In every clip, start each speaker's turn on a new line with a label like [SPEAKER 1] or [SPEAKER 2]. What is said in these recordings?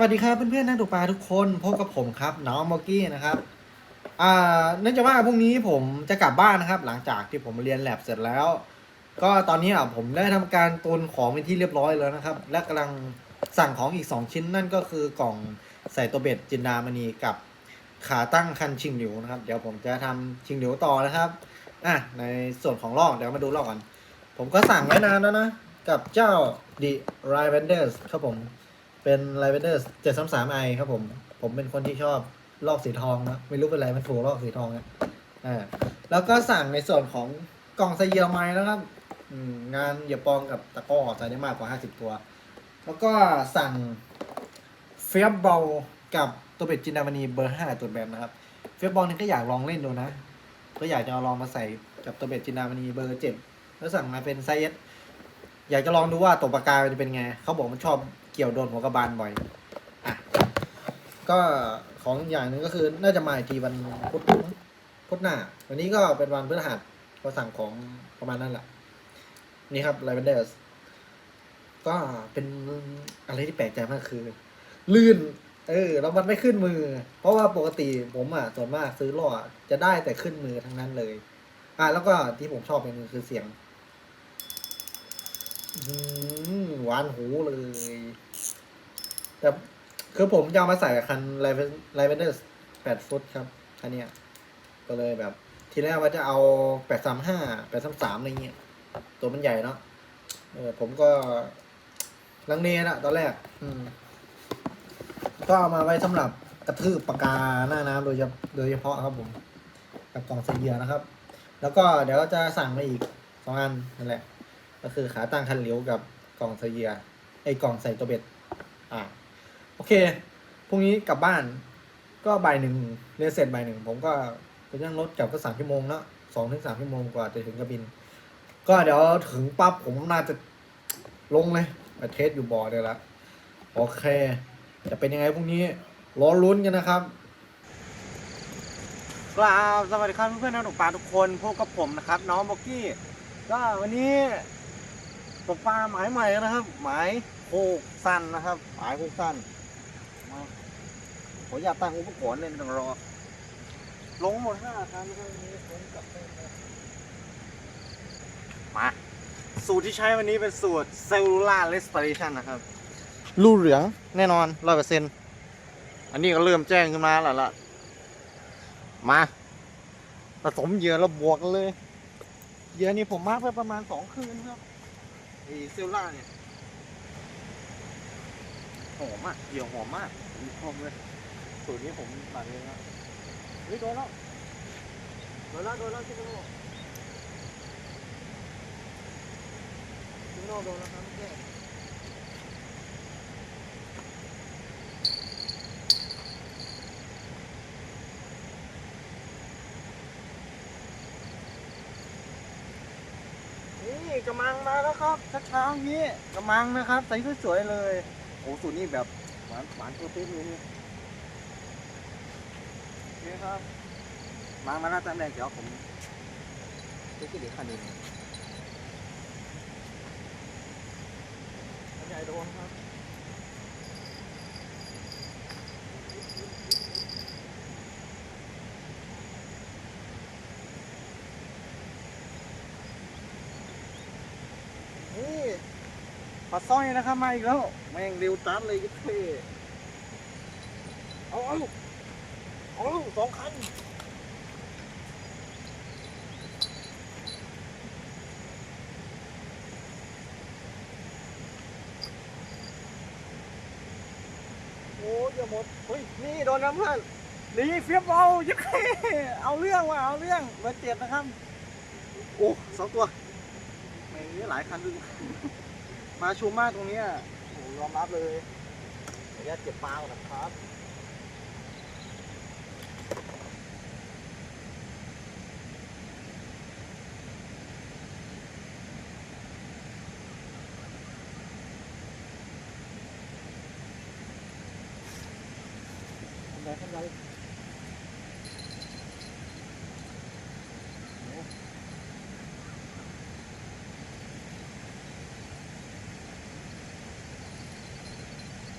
[SPEAKER 1] สวัสดีครับเพื่อนๆนักตกปลาทุกคนพบกับผมครับน้องมอกกี้นะครับอ่าเนื่องจากว่าพรุ่งนี้ผมจะกลับบ้านนะครับ หลังจากที่ผมเรียนแลบเสร็จแล้ว ก็ตอนนี้อะผมได้ทำการตุนของเป็นที่เรียบร้อยแล้วนะครับ และกำลังสั่งของอีก 2 ชิ้นนั่นก็คือกล่องใส่ตัวเบ็ดจินดามณีกับขาตั้งคันชิงหลิวนะครับ เดี๋ยวผมจะทำชิงหลิวต่อนะครับอะในส่วนของลอกเดี๋ยวมาดูลอกกันผมก็สั่งไว้นานแล้วนะ กับเจ้า The r i v e n d e r s ครับผม เป็น r i v e n d e r s 733i ครับผม ผมเป็นคนที่ชอบลอกสีทองนะไม่รู้เป็นไรมันถูกลอกสีทองอะอ่าแล้วก็สั่งในส่วนของกล่องใส่เยื่อไม้นะครับงานเหยื่อปองกับตะก้อใส่ได้มากกว่า50ตัว แล้วก็สั่งเฟียบบอลกับตัวเป็ดจินดามณีเบอร์5ตัวแบบนะครับ เฟียบบอลนี่ก็อยากลองเล่นดูนะ ก็อยากจะเอาลองมาใส่กับตัวเบ็ดจินดามณีเบอร์เจ็ดแล้วสั่งมาเป็นไซส์อยากจะลองดูว่าตกปากกาจะเป็นไง เขาบอกมันชอบ กี่ยวโดนหัวกระบาลบ่อยอะก็ของอย่างหนึ่งก็คือน่าจะมาอีกทีวันพุธพุธหน้า วันนี้ก็เป็นวันพฤหัสก็สั่งของประมาณนั้นแหละ นี่ครับไลเวนเดอร์ก็เป็นอะไรที่แปลกใจมากคือ ลื่น เออแล้วมันไม่ขึ้นมือ เพราะว่าปกติผมอะส่วนมากซื้อล่อจะได้แต่ขึ้นมือทั้งนั้นเลย อะแล้วก็ที่ผมชอบเป็นงคือเสียงอืมหวานหูเลย แต่คือผมจะเอามาใส่กับคันไลเวนเดอร์แปดฟุตครับ คันเนี้ย ก็เลยแบบ ทีแรกว่าจะเอาแปดสามห้าแปดสามสามอะไรเงี้ย ตัวมันใหญ่เนาะเออผมก็ลังเลนะตอนแรก อืม ก็เอามาไว้สำหรับกระทืบปากกาหน้าน้ำโดยเฉพโดยเฉพาะครับผม กับกล่องใส่เหยื่อนะครับ แล้วก็เดี๋ยวจะสั่งมาอีกสองอันนั่นแหละ ก็คือขาตั้งคันเหลียวกับกล่องใส่เหยื่อไอ้กล่องใส่ตัวเบ็ด อ่า โอเคพรุ่งนี้กลับบ้าน ก็บ่ายหนึ่งเรียนเสร็จบ่ายหนึ่งผมก็ไปนั่งรถกลับก็สามชั่วโมงเนาะสองถึงสามชั่วโมงกว่าจะถึงกระบิน ก็เดี๋ยวถึงปั๊บผมน่าจะลงเลยมาเทสอยู่บ่อเดี๋ยวละโอเค จะเป็นยังไงพรุ่งนี้รอลุ้นกันนะครับกราบสวัสดีครับเพื่อนๆนักตกปลาทุกคนพบกับผมนะครับ น้องโบกี้ ก็วันนี้ตกปลาหมายใหม่นะครับ หมายโคกสั้นนะครับ หมายโคกสั้น มาผมอยากตั้งอุปกรณ์เลยไม่ต้องรอ ลงหมดห้าครั้งแล้วก็วันนี้ผมกลับไปมา สูตรที่ใช้วันนี้เป็นสูตร cellular respiration นะครับ รูเหลืองแน่นอนร้อยเปอร์เซ็นต์อันนี้ก็เริ่มแจ้งขึ้นมาแล้วล่ะ มาผสมเหยื่อแล้วบวกกันเลย เหยื่อนี่ผมมาร์กไปประมาณสองคืนครับไอเซลล่าเนี่ย หอมอะเหยื่อหอมมากหอมเลยสูตรนี้ผมตัดเองนะเฮ้ยโดนแล้วโดนแล้วโดนแล้วชิคโน่ชิคโน่โดนแล้วครับเมื่อกี้นี่กระมังมาแล้วครับเช้าๆนี้กระมังนะครับ ใส่สวยๆเลย อ้สูตรนี้แบบหวานหวานตัวเป๊ะเลยเนี่ยโอเคครับมามาหน้าตาแรกเดี๋ยวผมจะคิดเดี๋ยวคันนี้อันใหญ่โดนครับนี่ปลาสร้อยนะครับมาอีกแล้วแม่งเร็วตัดเลยก็เท่เอาเอาเอาสองคันโอ้ยหมด เฮ้ย นี่โดนน้ำเพื่อนนี่เฟียบเอายักเท่เอาเรื่องว่ะ เอาเรื่องเบอร์เจ็ดนะครับ โอ้สองตัวไม่หลายคันดึงมาชูมากตรงเนี้ ยโอ้ยอมรับเลยขออนุญาตเก็บปลาก่อนนะครับทำไรทำไรโอ้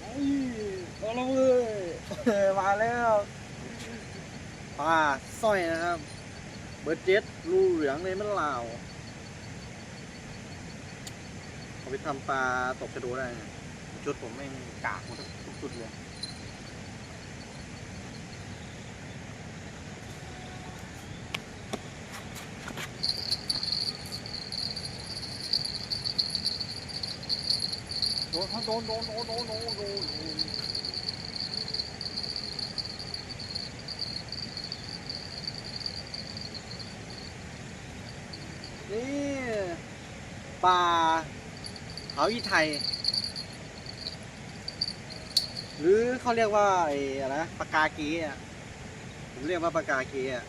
[SPEAKER 1] เฮ้ย มา แล้วเว้ยมาแล้วปลาสร้อยนะครับ เบอร์เจ็ดรูเหลืองเลยมันลาวเอาไปทำปลาตกชะโดได้ชุดผมแม่งกากหมดทุกชุดเลยโดนโดนโดนโดนโดนโดนปลา เขาอีไทย หรือเขาเรียกว่าไอ้อะไรนะปากกาเกีอะผมเรียกว่าปากกาเกีอะ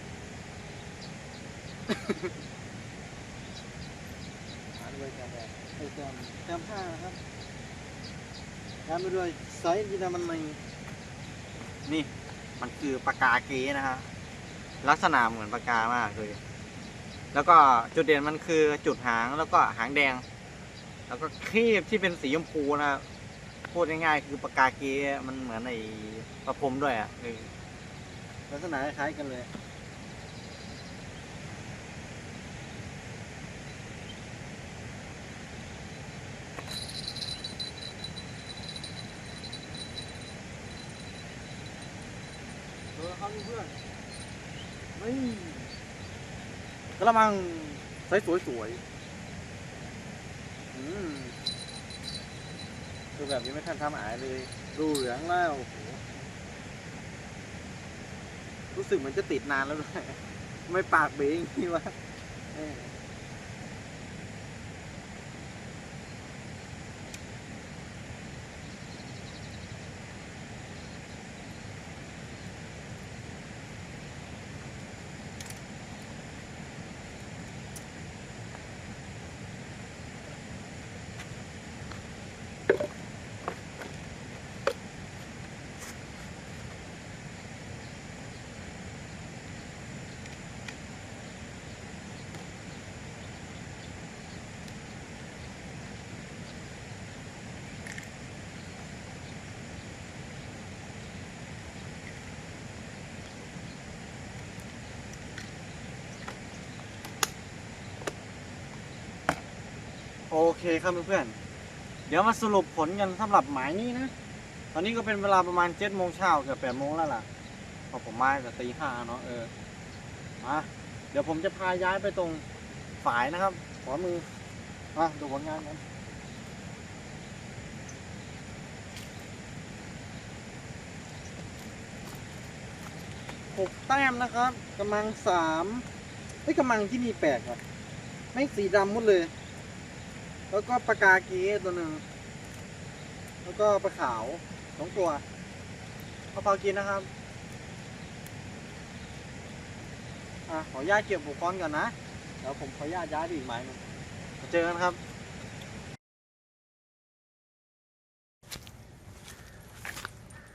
[SPEAKER 1] หาด้วยแกมแดงไอ้แกมแกมผ้านะครับตามไปด้วยไซส์วิตามันมีนี่ มันคือปากกาเก๊นะฮะลักษณะเหมือนปากกามากเลย แล้วก็จุดเด่นมันคือจุดหางแล้วก็หางแดง แล้วก็ครีบที่เป็นสีชมพูนะครับพูดง่ายๆคือปากกาเก๊มันเหมือนไอ้ประพรมด้วยอะเออลักษณะคล้ายๆกันเลย เออครับเพื่อนไม่กระมังใสสวยสวยๆอืม คือแบบนี้ไม่ทันทำอายเลยดูเหลืองแล้วโอ้โหรู้สึกเหมือนจะติดนานแล้วด้วย ไม่ปากเบงนี่วะ เออโอเคครับเพื่อนๆ เดี๋ยวมาสรุปผลกันสำหรับหมายนี้นะ ตอนนี้ก็เป็นเวลาประมาณเจ็ดโมงเช้าเกือบแปดโมงแล้วล่ะพอผมมาแต่ตีห้าเนาะเออ มา เดี๋ยวผมจะพาย้ายไปตรงฝายนะครับขวามือ มาดูผลงานกันหกแต้มนะครับกำลังสามเฮ้ยกำลังที่มีแปลกครับไม่สีดำหมดเลย แล้วก็ปากาเก๊ตัวหนึ่ง แล้วก็ปลาขาวสองตัวพอพอกินนะครับ อะขออนุญาตเก็บอุปกรณ์ก่อนนะ เดี๋ยวผมขออนุญาตย้ายไปอีกไม้หนึงมาเจอกันครับ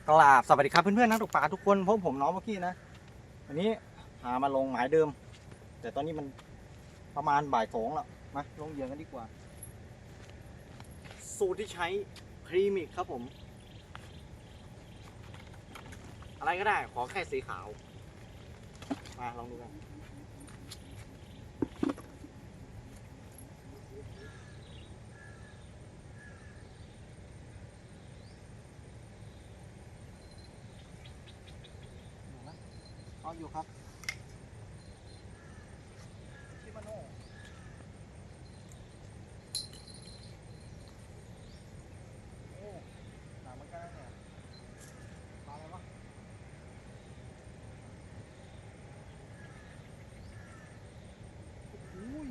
[SPEAKER 1] กราบสวัสดีครับเพื่อนๆนักตกปลาทุกคนพบผมน้องเมื่อกี้นะอันนี้พามาลงหมายเดิม แต่ตอนนี้มันประมาณบ่ายสองแล้วมาลงเหยื่อกันดีกว่า สูตรที่ใช้พรีมิกครับผม อะไรก็ได้ขอแค่สีขาว มาลองดูกันเอาอยู่ครับชิมาโน่โอ้หนักเหมือนกันนะเนี่ยปลาอะไรวะโอ้ย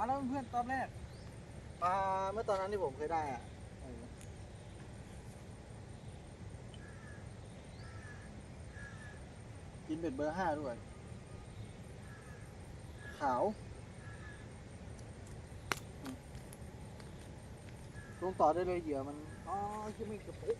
[SPEAKER 1] ปลาแล้วเพื่อนตอนแรกปลาเมื่อตอนนั้นที่ผมเคยได้อะกินเบ็ดเบอร์ห้าด้วย ขาวลงต่อได้เลยเหยื่อมัน อ๋อที่ไม่กระปุก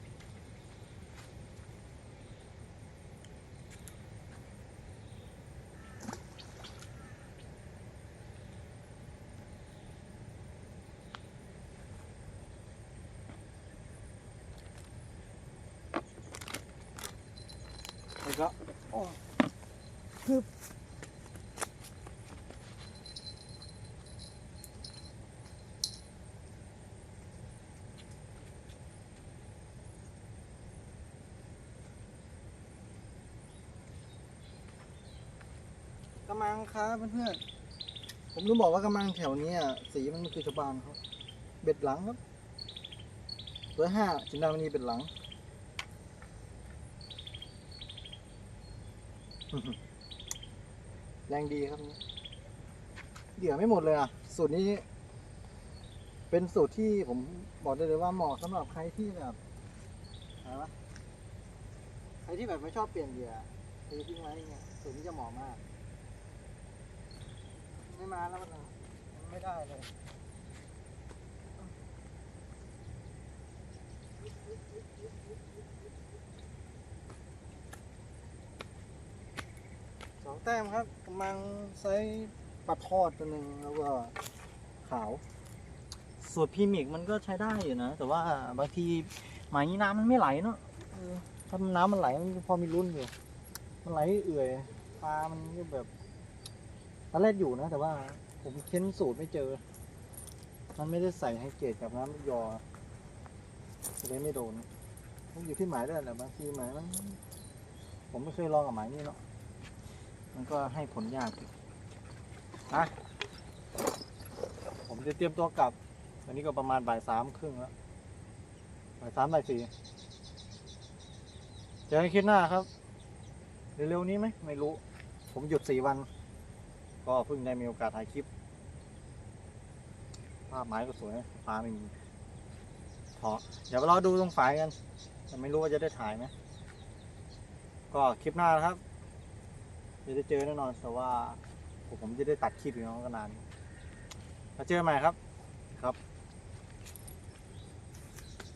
[SPEAKER 2] ก็โอ้ฮึบกำมังครับเพื่อนๆผมรู้บอกว่ากำมังแถวนี้อะสีมันคือชาวบ้านเขาเบ็ดหลังครับร้อยห้าจินดามณีเบ็ดหลัง แรงดีครับเดี๋ยวไม่หมดเลยอะ สูตรนี้ เป็นสูตรที่ผมบอกได้เลยว่าเหมาะสำหรับใครที่แบบอะไรวะใครที่แบบไม่ชอบเปลี่ยนเหยื่อตีทิ้งไว้เงี้ยสูตรนี้จะเหมาะมาก ไม่มาแล้วมันไม่ได้เลย แต้มครับกำลังไซส์ปลาทอดตัวหนึ่งแล้วก็ขาว
[SPEAKER 1] สูตรพรีมิกมันก็ใช้ได้อยู่นะ แต่ว่าบางทีหมายนี้น้ำมันไม่ไหลเนาะเออถ้าน้ำมันไหลมันพอมีรุ่นอยู่ มันไหลเอื่อยปลามันก็แบบตอนแรกอยู่นะ แต่ว่าผมเค้นสูตรไม่เจอ มันไม่ได้ใส่ให้เกจกับน้ำยอเลยไม่โดนมันอยู่ที่หมายด้วยแหละบางทีหมายมัน ผมไม่เคยลองกับหมายนี่เนาะ มันก็ให้ผลยากอยู่อะผมจะเตรียมตัวกลับอันนี้ก็ประมาณบ่ายสามครึ่งแล้วบ่ายสามบ่ายสี่เจอกันคลิปหน้าครับ เร็วๆนี้ไหมไม่รู้ ผมหยุดสี่วัน ก็เพิ่งได้มีโอกาสถ่ายคลิป ภาพไม้ก็สวยฟ้าม่มีพอเดี๋ยวเราดูตรงฝายกัน แต่ไม่รู้ว่าจะได้ถ่ายไหมก็คลิปหน้านะครับ จะได้เจอแน่นอน แต่ว่าผมจะได้ตัดคลิปอยู่เนาะก็นานมาเจอใหม่ครับ